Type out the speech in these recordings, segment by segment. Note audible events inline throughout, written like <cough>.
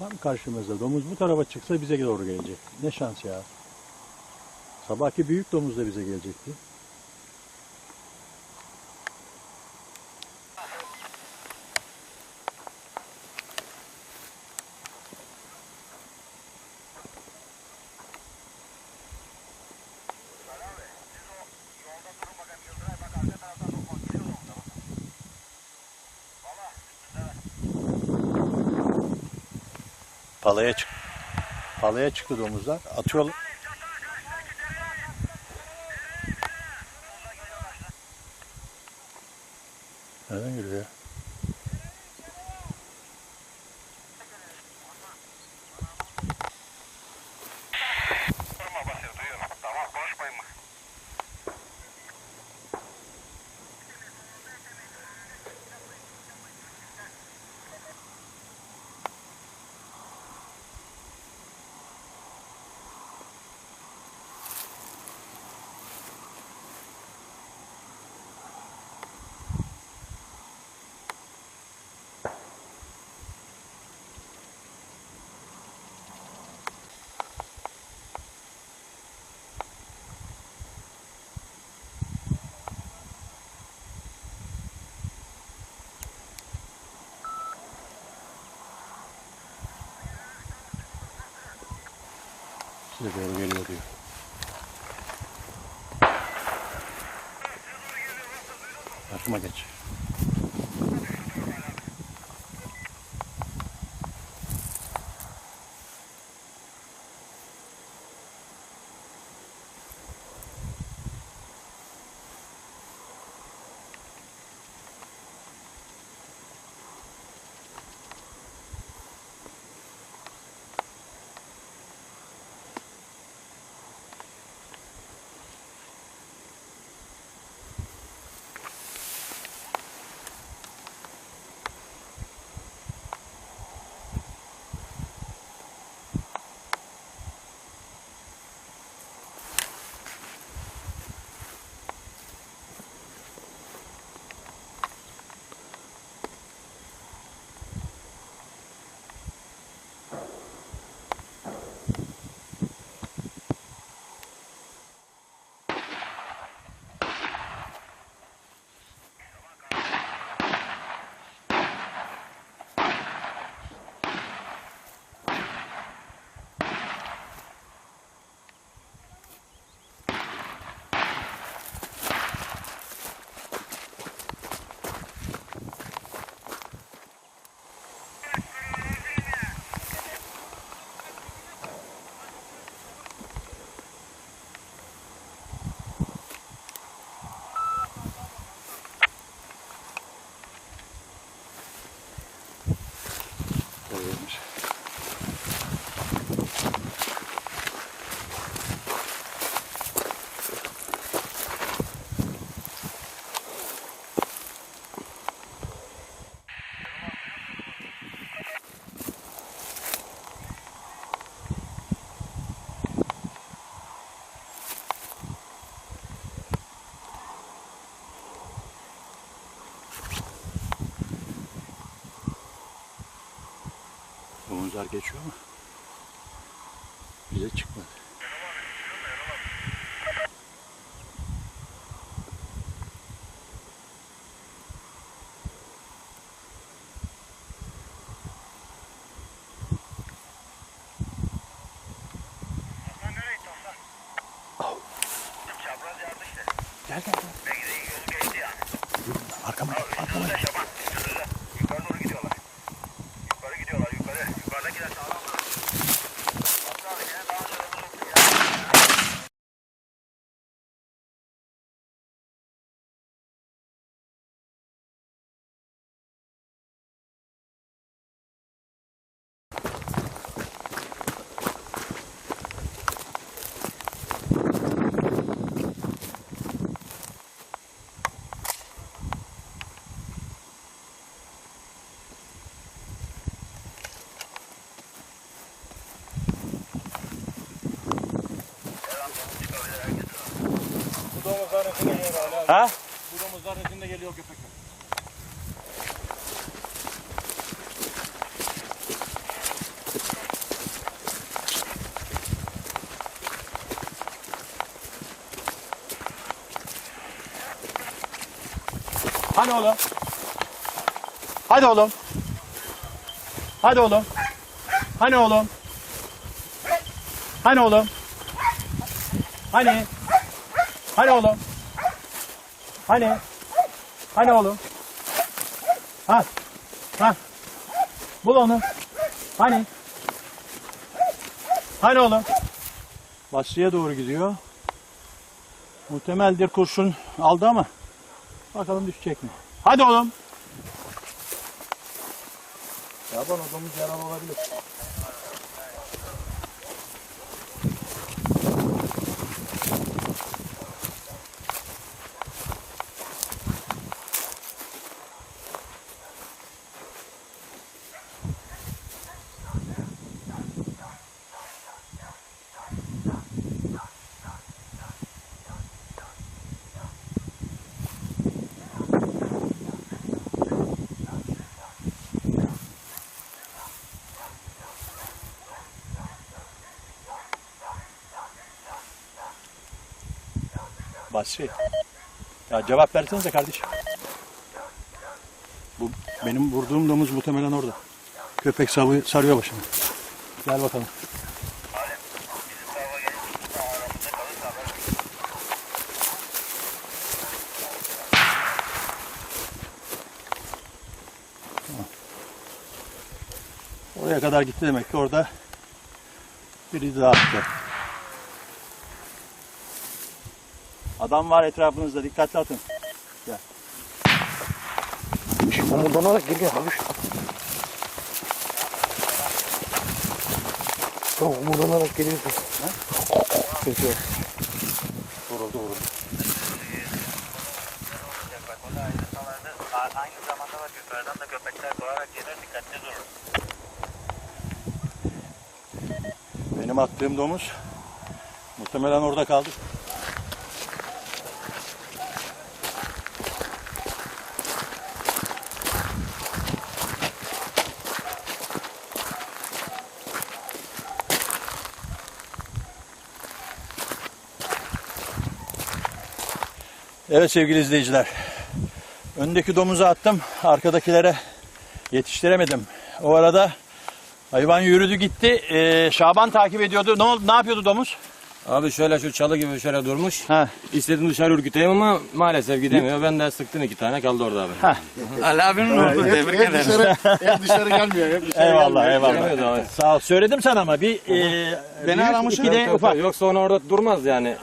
Tam karşımızda. Domuz bu tarafa çıksa bize doğru gelecek. Ne şans ya. Sabahki büyük domuz da bize gelecekti. Palaya çık. Palaya çıktı domuzlar. Atıyorlar. Nereden geliyor ya? Size doğru geliyor diyor. Başıma geç. Domuzlar geçiyor ama bize çıkmadı. Gel gel gel. Ha? Burada muzlar geliyor köpekler. Hani oğlum? Hadi oğlum. Hadi oğlum. Hani oğlum? Hani oğlum? Hani? Hani oğlum? Hani? Hani oğlum? Ha? Ha? Bul onu. Hani? Hani oğlum? Basriye doğru gidiyor. Muhtemeldir kurşun aldı ama bakalım düşecek mi? Hadi oğlum. Yaban odamız yaralı olabilir. Basri. Ya cevap versenize kardeşim. Bu benim vurduğum domuz muhtemelen orada. Köpek sarıyor, sarıyor başını. Gel bakalım. Oraya kadar gitti demek ki orada biri daha attı. Adam var etrafınızda dikkatli atın. Omurdanarak geliyor abi. Tamam omurdanarak geliyor. Ha? Yok. Vuruldu vuruldu. Da aynı zamanda, bak yukarıdan da köpekler kovarak gelir dikkatli durun. Benim attığım domuz muhtemelen orada kaldı. Evet sevgili izleyiciler. Öndeki domuzu attım. Arkadakilere yetiştiremedim. O arada hayvan yürüdü gitti. Ee, Şaban takip ediyordu. Ne oldu? Ne yapıyordu domuz? Abi şöyle şu çalı gibi şöyle durmuş. Ha. İstedim dışarı ürküteyim ama maalesef gidemiyor. Ben de sıktım iki tane kaldı orada abi. Ali abinin oldu tebrik ederim. dışarı, hep dışarı gelmiyor. Hep dışarı Eyvallah eyvallah. Gidemiyordu abi. Sağ ol. Söyledim sana ama bir e, Beni büyük, aramışsın. iki de Yok, ufak. Yoksa onu orada durmaz yani.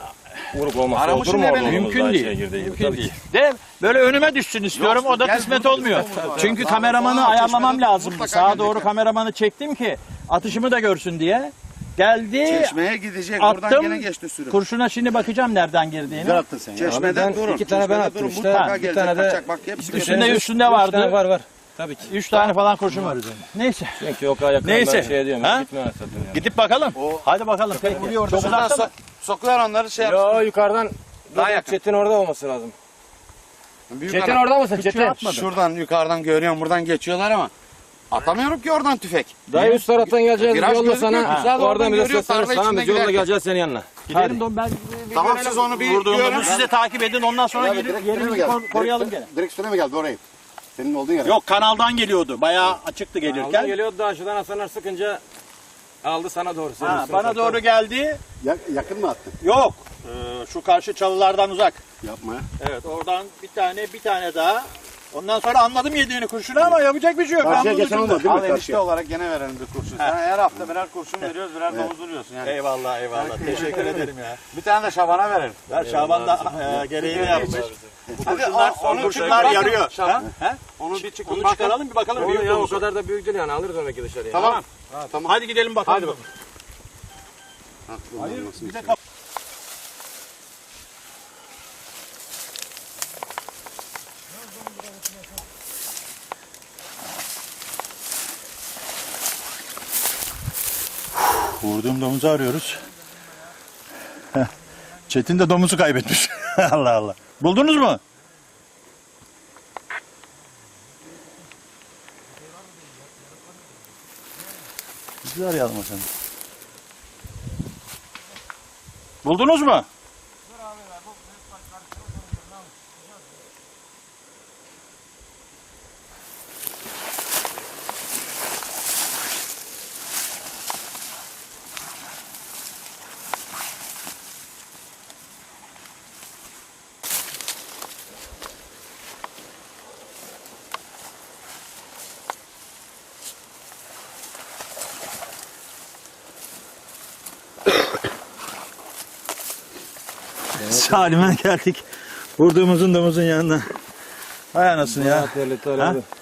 Vuruk olmazsa Aramışsın oturma orada. domuz Mümkün değil. Mümkün Tabii değil. De böyle önüme düşsün istiyorum. o da gel kısmet olmuyor. Çünkü Daha kameramanı ayarlamam mutlaka Sağa doğru ya. kameramanı çektim ki atışımı da görsün diye. Geldi. Çeşmeye gidecek. Buradan Attım. gene geçti sürü. Kurşuna şimdi bakacağım nereden girdiğini. attın sen Çeşmeden ben durun. iki tane ben Çeşmeden attım durun. işte. Mutlaka Bir gelecek. tane de- kaçacak. Bak hepsi Üstünde üstünde Üç vardı. tane var var. Tabii ki. Üç tane falan kurşun var üzerinde. Neyse. Çünkü o kadar yakın Neyse. ben şey diyorum. Ha? Gitme. Gidip bakalım. O- Hadi bakalım. Peki. Çok uzakta mı? So- sokuyor onları şey yapsın. Yo yukarıdan Daha Dur, yakın. Çetin orada olması lazım. Büyük Çetin adam. orada mısın Çetin? Şuradan yukarıdan görüyorum. Buradan geçiyorlar ama. Atamıyorum ki oradan tüfek. Dayı üst taraftan geleceğiz. Viraj Yolla gözüküyor, sana. güzel oradan Oradan bize görüyor, seslenir. tarla Sana içinde biz yolla giderken. geleceğiz senin yanına. Gidelim don ben Tamam siz onu bir vurduğum görün. siz de takip edin. Ondan sonra gelip yerimizi kor- koruyalım gene. Direkt üstüne mi geldi orayı? Senin olduğun yere. Yok kanaldan geliyordu. Bayağı açıktı gelirken. geliyordu da aşağıdan Hasanlar sıkınca aldı sana doğru. Ha, bana doğru geldi. Ya- yakın mı attın? Yok. Ee, şu karşı çalılardan uzak. Yapma ya. Evet oradan bir tane bir tane daha. Ondan sonra anladım yediğini kurşunu ama yapacak bir şey yok. Ben Karşıya bunun geçen ucunda. olmadı değil mi? Al enişte Karşıya. olarak gene verelim bir kurşun. Sana her hafta birer kurşun veriyoruz, birer domuz vuruyorsun yani. Eyvallah eyvallah. Teşekkür ederim ya. Bir tane de Şaban'a verelim. Ver Şaban da e, gereğini yapmış. Bu kurşunlar, o- onu kurşunlar çıkar, yarıyor. Ha? Ha? Onu bir çıkın Onu bakın. çıkaralım bir bakalım. Onu büyük ya o kadar da büyük değil yani alırız demek ki dışarıya. Tamam. Hadi gidelim bakalım. Hadi bakalım. Hayır, Bir de Vurduğum domuzu arıyoruz. Çetin de domuzu kaybetmiş. <laughs> Allah Allah. Buldunuz mu? Biz de arayalım zaman. Buldunuz mu? Halime geldik. Vurduğumuzun domuzun yanına. Hay anasını ya. Terletti Ha?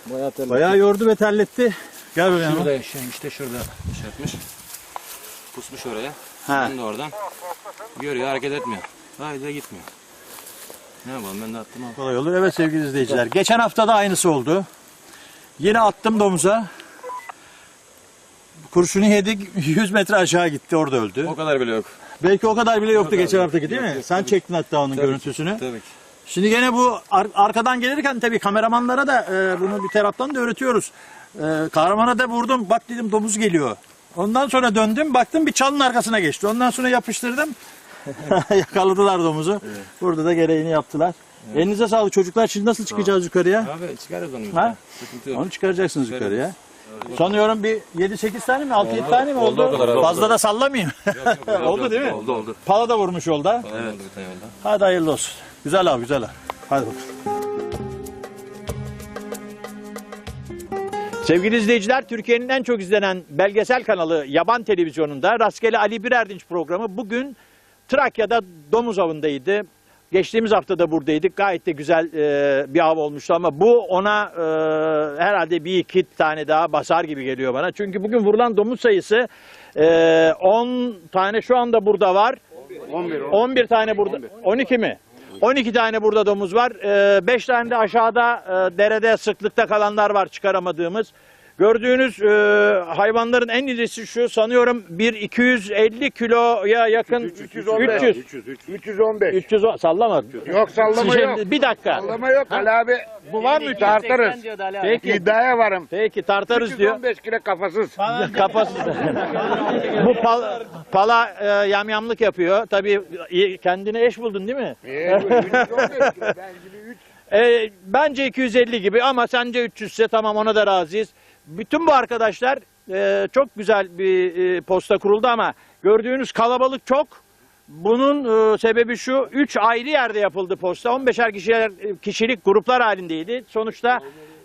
Bayağı terletti. Bayağı yordu ve terletti. Gel buraya. Şurada yaşıyor işte şurada şey yapmış. Pusmuş oraya. Ha. Ben de oradan. Görüyor hareket etmiyor. Haydi gitmiyor. Ne yapalım ben de attım abi. Kolay olur. Evet sevgili izleyiciler. Geçen hafta da aynısı oldu. Yine attım domuza. Kurşunu yedik 100 metre aşağı gitti orada öldü. O kadar bile yok. Belki o kadar bile yoktu Yok geçen abi. haftaki değil Yok, mi? yok, Sen tabii. çektin hatta onun Tabii görüntüsünü. Tabii ki. Şimdi gene bu ar- arkadan gelirken tabii kameramanlara da e, bunu bir taraftan da öğretiyoruz. E, kahramana da vurdum. Bak dedim domuz geliyor. Ondan sonra döndüm. Baktım bir çalın arkasına geçti. Ondan sonra yapıştırdım. <laughs> Yakaladılar domuzu. Burada da gereğini yaptılar. Elinize sağlık çocuklar. Şimdi nasıl çıkacağız yukarıya? Abi çıkarız onu. Ha? Sıkıntı yok. Onu çıkaracaksınız yukarıya. Sanıyorum bir 7-8 tane mi? 6-7 tane mi oldu? oldu. Fazla da sallamayayım. Yok, yok, Oldu <laughs> değil mi? Oldu oldu. Pala da vurmuş yolda. Evet. Oldu bir tane yolda. Hadi hayırlı olsun. Güzel abi güzel abi. Hadi bakalım. Sevgili izleyiciler, Türkiye'nin en çok izlenen belgesel kanalı Yaban Televizyonu'nda Rastgele Ali Birerdinç programı bugün Trakya'da domuz avındaydı. Geçtiğimiz hafta da buradaydık. Gayet de güzel e, bir av olmuştu ama bu ona e, herhalde bir iki tane daha basar gibi geliyor bana. Çünkü bugün vurulan domuz sayısı e, 10 tane şu anda burada var. 11, 11 tane burada. 12 mi? 12 tane burada domuz var. 5 tane de aşağıda e, derede sıklıkta kalanlar var çıkaramadığımız. Gördüğünüz e, hayvanların en irisi şu sanıyorum bir 250 kiloya yakın 315. 300 315. 300 o- sallama. Yok sallama Şimdi yok. Bir dakika. Sallama yok Ali abi. Bu var mı? Tartarız. Peki. İddiaya varım. Peki tartarız diyor. 315 kilo kafasız. Kafası. <laughs> Bu pal, pala e, yamyamlık yapıyor. Tabii iyi- kendine eş buldun değil mi? Ee, bu 315 kilo. <laughs> Ben gibi 3. E, bence 250 gibi ama sence 300 ise tamam ona da razıyız. Bütün bu arkadaşlar e, çok güzel bir e, posta kuruldu ama gördüğünüz kalabalık çok. Bunun e, sebebi şu, 3 ayrı yerde yapıldı posta. 15'er kişiler, kişilik gruplar halindeydi. Sonuçta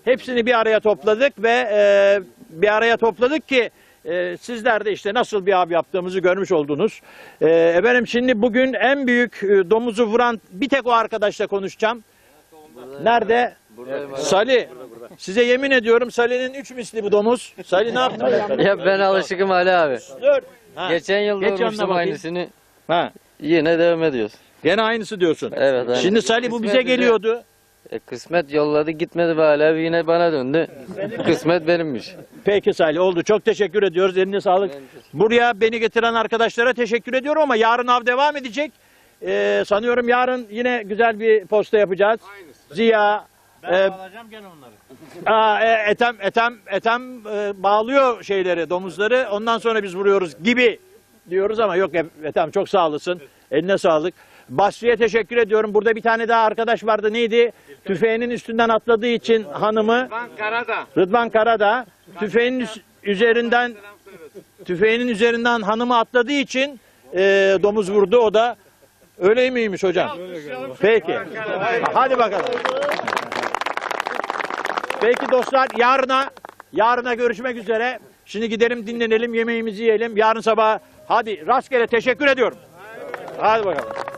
hepsini bir araya topladık ve e, bir araya topladık ki e, sizler de işte nasıl bir av yaptığımızı görmüş oldunuz. E, efendim şimdi bugün en büyük e, domuzu vuran bir tek o arkadaşla konuşacağım. Nerede? Salih. Size yemin ediyorum Salih'in üç misli bu domuz. Salih ne yaptın? Ya ben alışıkım Ali abi. Dur. Ha. Geçen yıl Geç yanına bakayım. aynısını. Ha. Yine devam ediyoruz. Gene aynısı diyorsun. Evet. aynen. Şimdi Salih bu bize Kısmet bize- geliyordu. E, kısmet yolladı gitmedi be Ali abi yine bana döndü. kısmet benimmiş. Peki Salih oldu. Çok teşekkür ediyoruz. Eline sağlık. Buraya beni getiren arkadaşlara teşekkür ediyorum ama yarın av devam edecek. Ee, sanıyorum yarın yine güzel bir posta yapacağız. Ziya. Ben alacağım gene onları. Aa, e, etem etem etem e, bağlıyor şeyleri, domuzları. Ondan sonra biz vuruyoruz gibi diyoruz ama yok e, Ethem çok sağ olasın. Eline sağlık. Basri'ye teşekkür ediyorum. Burada bir tane daha arkadaş vardı. Neydi? Tüfeğinin üstünden atladığı için hanımı Rıdvan Karada tüfeğinin üs- üzerinden tüfeğinin üzerinden hanımı atladığı için e, domuz vurdu o da. Öyle miymiş hocam? Peki. Hadi bakalım. Peki dostlar yarına yarına görüşmek üzere. Şimdi gidelim dinlenelim yemeğimizi yiyelim. Yarın sabah hadi rastgele teşekkür ediyorum. Hadi bakalım.